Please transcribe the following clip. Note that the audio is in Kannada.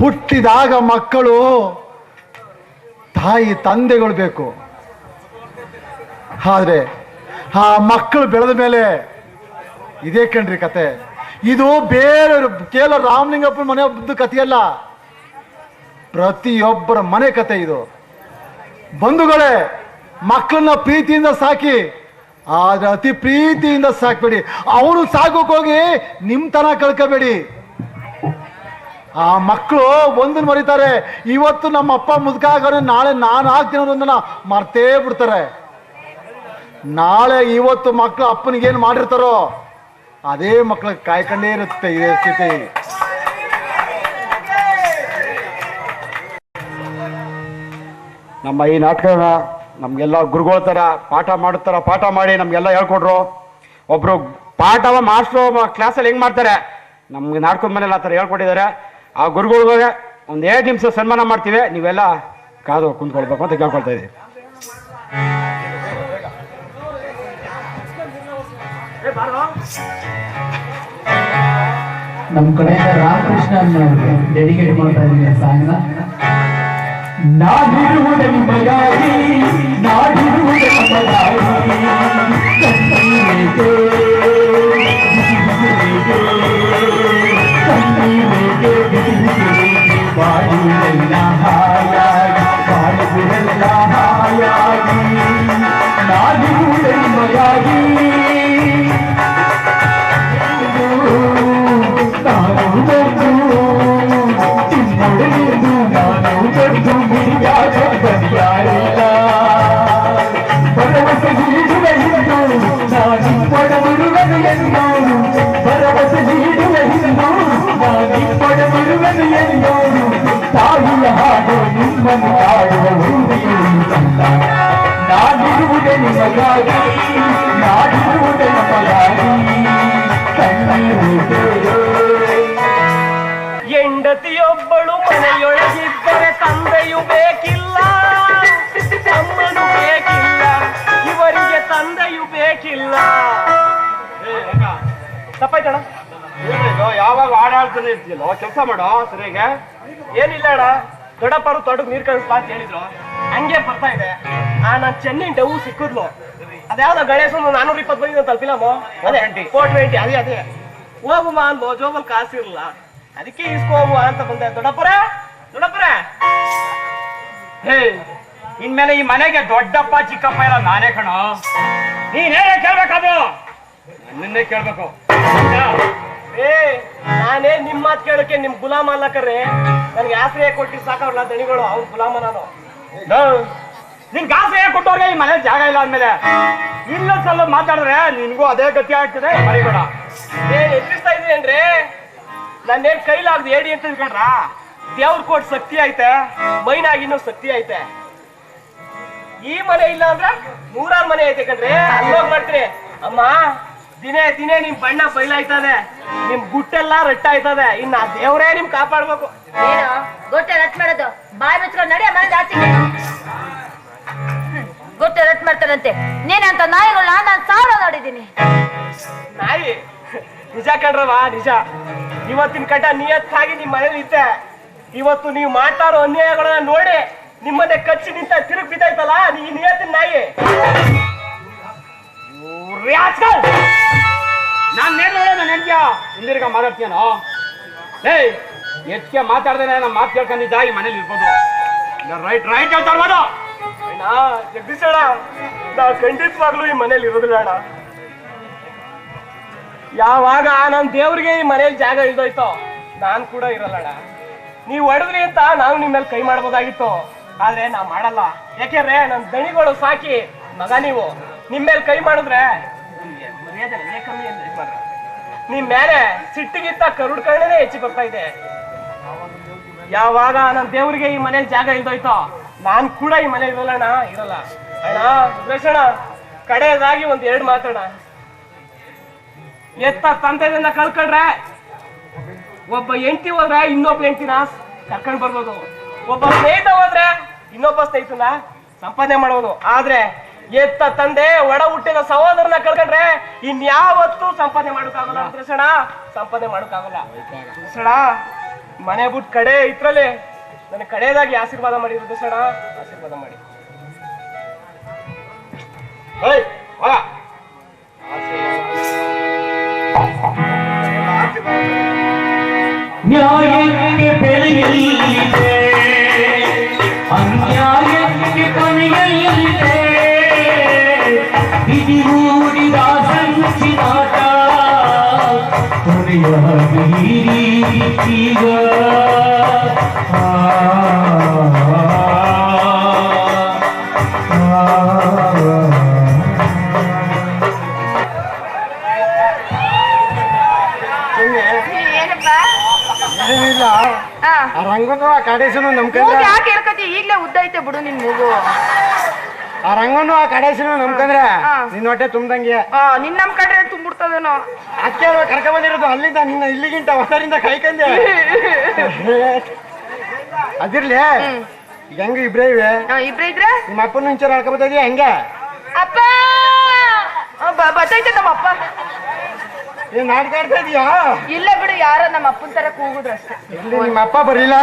ಹುಟ್ಟಿದಾಗ ಮಕ್ಕಳು ತಾಯಿ ತಂದೆಗಳು ಬೇಕು. ಆದರೆ ಆ ಮಕ್ಕಳು ಬೆಳೆದ ಮೇಲೆ ಇದೇ ಕಣ್ರಿ ಕತೆ. ಇದು ಬೇರೆ, ಕೇವಲ ರಾಮಲಿಂಗಪ್ಪನ ಮನೆ ಒಬ್ಬದ ಕಥೆಯಲ್ಲ. ಪ್ರತಿಯೊಬ್ಬರ ಮನೆ ಕತೆ ಇದು. ಬಂಧುಗಳೇ, ಮಕ್ಕಳನ್ನ ಪ್ರೀತಿಯಿಂದ ಸಾಕಿ. ಆದ್ರೆ ಅತಿ ಪ್ರೀತಿಯಿಂದ ಸಾಕ್ಬೇಡಿ. ಅವನು ಸಾಕೋಕ್ ಹೋಗಿ ನಿಮ್ ತನ ಕಳ್ಕೋಬೇಡಿ. ಆ ಮಕ್ಕಳು ಒಂದನ್ನ ಮರಿತಾರೆ. ಇವತ್ತು ನಮ್ಮ ಅಪ್ಪ ಮುದುಕ ನಾಳೆ ನಾನು ಆಗ್ತೀನಿ ಅನ್ನೋದನ್ನ ಮರ್ತೇ ಬಿಡ್ತಾರೆ. ನಾಳೆ ಇವತ್ತು ಮಕ್ಕಳು ಅಪ್ಪನಿಗೆ ಏನು ಮಾಡಿರ್ತಾರೋ, ಅದೇ ಮಕ್ಕಳ ಕಾಯ್ಕೊಂಡೇ ಇರುತ್ತೆ ಇದೇ ಸ್ಥಿತಿ. ನಮ್ಮ ಈ ನಾಟಕನ ನಮಗೆಲ್ಲ ಗುರುಗಳ ಥರ ಪಾಠ ಮಾಡುತ್ತಾರ ಪಾಠ ಮಾಡಿ ನಮಗೆಲ್ಲ ಹೇಳ್ಕೊಡ್ರು ಒಬ್ಬರು ಪಾಠವ ಮಾಸ್ಟ್ರು ಕ್ಲಾಸಲ್ಲಿ ಹೆಂಗೆ ಮಾಡ್ತಾರೆ? ನಮಗೆ ನಾಟಕದ ಮನೇಲಿ ಆ ಥರ ಹೇಳ್ಕೊಟ್ಟಿದ್ದಾರೆ. ಆ ಗುರುಗಳಿಗೆ ಒಂದು ಎರಡು ನಿಮಿಷ ಸನ್ಮಾನ ಮಾಡ್ತೀವಿ. ನೀವೆಲ್ಲ ಕಾದು ಕುಂತ್ಕೊಳ್ಬೇಕು ಅಂತ ಕೇಳ್ಕೊಳ್ತಾ ಇದ್ದೀವಿ ನಮ್ಮ ಕಡೆಯಿಂದ ರಾಮಕೃಷ್ಣ ಡೆಡಿಕೇಟ್ ಮಾಡ್ತಾ ಇದ್ದೀನಿ ಸಾಂಗ್ನ. ನಾಡಿರುವುದ ನಿಮಗಾಗಿ ನಾಡಿರುವುದ ನಿಮಗಾಗಿ ಕಣ್ಣೀರಿಗೆ, ಬಿಸಿಲಿಗೆ, ಹೆಂಡತಿಯೊಬ್ಬಳು ಮನೆಯೊಳಗಿದ್ದರೆ ತಂದೆಯು ಬೇಕಿಲ್ಲ ಅಮ್ಮನು ಬೇಕಿಲ್ಲ ಇವರಿಗೆ ತಂದೆಯು ಬೇಕಿಲ್ಲ. ತಪ್ಪಾಯ್ತಣ ಯಾವಾಗ ಆಡಾಡ್ತಾನೆ ಇರ್ತೀಯಲ್ಲ ಕೆಲಸ ಮಾಡೋ ಸರಿಯಾಗ? ಏನಿಲ್ಲ ಅಣ್ಣ. ದೊಡ್ಡಪ್ಪರು ತೊಡಗ್ ನೀರ್ ಕಳಿಸ್ಬಾ ಅಂತ ಹೇಳಿದ್ರು. ಹಂಗೆ ಬರ್ತಾ ಇದೆ. ಆ ನಾನ್ ಚೆನ್ನೈ ಡವ್ ಸಿಕ್ಕಿದ್ಲು. ಅದ್ಯಾವ್ದು ಗಣೇಶ ನಾನೂರ ಇಪ್ಪತ್ತು ಬಂದಿದೆ ಅಂತ ಫಿಲಮು ಅದೇ 420. ಫೋರ್ ಟ್ವೆಂಟಿ ಅದೇ ಅದೇ. ಹೋಗುಮ ಅನ್ಬೋ ಜೋಬಲ್ ಕಾಸಿರಲ್ಲ ಅದಕ್ಕೆ ಇಸ್ಕೋಗುವ ಅಂತ ಬಂದೆ. ದೊಡ್ಡಪ್ಪರ ದೊಡ್ಡಪ್ಪರ. ಹೇ ಇನ್ಮೇಲೆ ಈ ಮನೆಗೆ ದೊಡ್ಡಪ್ಪ ಚಿಕ್ಕಪ್ಪ ಇಲ್ಲ ನಾನೇ ಕಣೋ. ನೀನೇನೇ ಕೇಳ್ಬೇಕಾದ್ರು ನಿನ್ನೆ ಕೇಳ್ಬೇಕು. ಏ ನಾನೇ ನಿಮ್ ಮಾತ್ ಕೇಳಕ್ಕೆ ನಿಮ್ ಗುಲಾಮ ಅಲ್ಲ ಕರೆ ನನ್ಗೆ ಆಶ್ರಯ ಕೊಟ್ಟಿ ಸಾಕವ್ರಲ್ಲ ದಣಿಗಳು ಅವ್ನ ಗುಲಾಮ ನಾನು. ನಿನ್ ಗಾಸ ಕೊಟ್ಟವ್ರಿಗೆ ಈ ಮನೆ ಜಾಗ ಇಲ್ಲ ಅಂದ್ಮೇಲೆ. ಇಲ್ಲ ಸಲ ಮಾತಾಡಿದ್ರೆ ನಿನ್ಗೂ ಅದೇ ಗತಿ ಆಗ್ತದೆ ಮರಿಬೇಡ. ಏ ಎದುರಿಸ್ತಾ ಇದೀನೇನ್ರಿ ನನ್ನೇನ್ ಕೈಲಾಗ್ದು ಏಡಿ ಅಂತ ತಿಳ್ಕೊಂಡ್ರ? ದೇವ್ರ ಕೋಟ್ ಶಕ್ತಿ ಐತೆ ಮೈನಾಗಿ ಇನ್ನೂ ಶಕ್ತಿ ಐತೆ. ಈ ಮನೆ ಇಲ್ಲ ಅಂದ್ರೆ ನೂರಾರು ಮನೆ ಐತೆ ಕಣ್ರಿ ಅಲ್ಲೋಗ್ ಮಾಡ್ತೀನಿ. ಅಮ್ಮ ದಿನೇ ದಿನೇ ನಿಮ್ ಬಣ್ಣ ಬಯಲಾಯ್ತದೆ ನಿಮ್ ಗುಟ್ಟೆಲ್ಲ ರಟ್ಟ ಆಯ್ತದೆ ಇನ್ನ ದೇವ್ರೇ ನಿಮ್ ಕಾಪಾಡ್ಬೇಕು. ಏನು? ಗೊಟ್ಟೆ ರಟ್ ಮಾಡೋದು? ಬಾಯ್ ಮುಚ್ಕೊಂಡು ನಡಿ ಮನೆ ಜಾಸ್ತಿ ಗೊಟ್ಟೆ ರಟ್ ಮಾಡ್ತಾರಂತೆ. ನೀನಂತ ನಾಯಿಗಳು ನಾನು ಸಾವಿರ ನೋಡಿದ್ದೀನಿ. ನಾಯಿ? ನಿಜ ಕಣ್ರವ ನಿಜ. ಇವತ್ತಿನ ಕಟ ನಿಯತ್ತಾಗಿ ನಿಮ್ ಮನೇಲಿ ಇದ್ದೆ. ಇವತ್ತು ನೀವು ಮಾಡ್ತಾರೋ ಅನ್ಯಾಯಗಳನ್ನ ನೋಡಿ ನಿಮ್ಮನೆ ಕಚ್ಚಿ ನಿಂತ ತಿರುಗಿ ಬಿದ್ದಾಯ್ತಲ್ಲ ನೀ ನಿಯತ್ತಿನ ನಾಯಿ. ನಾನ್ ನೇರ ನೆನ್ಕ್ಯ ಹಿಂದಿರ್ಗ ಮಾತಾಡ್ತೀಯನೋ? ಏಯ್ ಎತ್ಕೆ ಮಾತಾಡ್ದೇನೆ ನಮ್ಮ ಮಾತು ಕೇಳ್ಕೊಂಡಿದ್ದ ಈ ಮನೇಲಿ ಇರ್ಬೋದು. ರೈಟ್ ರೈಟ್ ಹೇಳ್ತಾ ಜಗದೀಶ್ ಅಣ್ಣ ಖಂಡಿತವಾಗ್ಲೂ ಈ ಮನೇಲಿ ಇರೋದಿಲ್ಲ ಅಣ್ಣ. ಯಾವಾಗ ನನ್ ದೇವ್ರಿಗೆ ಈ ಮನೇಲಿ ಜಾಗ ಇಲ್ದೋಯ್ತೋ, ನಾನ್ ಕೂಡ ಇರಲ್ಲ ಅಣ್ಣ. ನೀವ್ ಹೊಡೆದ್ರಿ ಅಂತ ನಾವು ನಿಮ್ಮ ಮೇಲೆ ಕೈ ಮಾಡ್ಬೋದಾಗಿತ್ತು. ಆದ್ರೆ ನಾ ಮಾಡಲ್ಲ. ಯಾಕೆಂದ್ರೆ ನನ್ ದಣಿಗಳು ಸಾಕಿ ಮಗ ನೀವು. ನಿಮ್ಮ ಮೇಲೆ ಕೈ ಮಾಡಿದ್ರೆ ನಿಮ್ ಮೇಲೆ ಸಿಟ್ಟಿಗಿತ್ತ ಕರುಡ್ ಕಣ್ಣನೇ ಹೆಚ್ಚಿಗೆ ಬರ್ತಾ ಇದೆ. ಯಾವಾಗ ನನ್ನ ದೇವ್ರಿಗೆ ಈ ಮನೇಲಿ ಜಾಗ ಇಲ್ದೋಯ್ತೋ, ನಾನ್ ಕೂಡ ಈ ಮನೆ ಇರಲ್ಲ ಅಣ್ಣ ಇರಲ್ಲ. ಅಣ್ಣ ಸುರೇಶಣ್ಣ ಕಡೆಯದಾಗಿ ಒಂದ್ ಎರಡು ಮಾತಾಡ ಎತ್ತ ತಂದೆದಿಂದ ಕಳ್ಕೊಂಡ್ರೆ ಒಬ್ಬ ಎಂಟಿ ಹೋದ್ರೆ ಇನ್ನೊಬ್ಬ ಎಂಟಿನ ಕರ್ಕೊಂಡ್ ಬರ್ಬೋದು. ಒಬ್ಬ ಸ್ನೇಹಿತ ಹೋದ್ರೆ ಇನ್ನೊಬ್ಬ ಸ್ನೇಹಿತನ ಸಂಪಾದನೆ ಮಾಡ್ಬೋದು. ಆದ್ರೆ ಎತ್ತ ತಂದೆ ಒಡ ಹುಟ್ಟಿದ ಸಹೋದರನ ಕಳ್ಕೊಂಡ್ರೆ ಇನ್ಯಾವತ್ತೂ ಸಂಪಾದನೆ ಮಾಡೋಕ್ಕಾಗಲ್ಲ ಕೃಷ್ಣ ಸಂಪಾದನೆ ಮಾಡೋಕ್ಕಾಗಲ್ಲ. ಕೃಷ್ಣ ಮನೆ ಬಿಟ್ಟು ಕಡೆ ಇದ್ರಲ್ಲಿ ನನ್ನ ಕಡೆಯದಾಗಿ ಆಶೀರ್ವಾದ ಮಾಡಿದ್ರು ಕೃಷ್ಣ ಆಶೀರ್ವಾದ ಮಾಡಿ. ಏಯ್, ರಂಗನು ಆ ನಮ್ ಕೈ ಯಾಕೆ ಹೇಳ್ಕತಿ ಈಗ್ಲೇ ಉದ್ದ ಐತೆ ಬಿಡು ನಿನ್ ಮೂಗು. ಆ ರಂಗನು ಆ ಕಡೆ ನಂಬ್ಕೊಂಡ್ರೆ ಹಾ. ನಿನ್ನ ಹೊಟ್ಟೆ ತುಂಬ್ದಂಗೆ. ಆ ನಿನ್ ನಮ್ ಕಡೆ ತುಂಬಿಡ್ತದೇನೋ. ಅದಕ್ಕೆ ಅಲ್ವಾ ಕರ್ಕೊಂಡ್ ಬಂದಿರೋದು? ಅಲ್ಲಿಂದ ನಿನ್ನ ಇಲ್ಲಿಗಿಂತ ಹೊಸರಿಂದ ಕಾಯ್ಕಂದೆ ಅದಿರ್ಲಿ. ಈಗ ಹೆಂಗ ಇಬ್ರೇ ಇವೆ? ಇಬ್ರ ಇದ್ರೆ? ನಿಮ್ಮ ಅಪ್ಪನ ಇಂಚರ್ ಹಾಕೋಬೋದಿದ್ಯಾ ಹಂಗೆ? ಅಪ್ಪ! ಆ, ಬ- ಬತ್ತೈತೆ ನಮ್ಮ ಅಪ್ಪ. ಏನ್ ನಾಟಕ ಆಡ್ತಾ ಇದೀಯಾ? ಇಲ್ಲ ಬಿಡು ಯಾರ ನಮ್ಮ ಅಪ್ಪನ ತರ ಕೂಗುದ್ರಷ್ಟೇ ಇಲ್ಲಿ ನಿಮ್ಮ ಅಪ್ಪ ಬರಲಿಲ್ಲ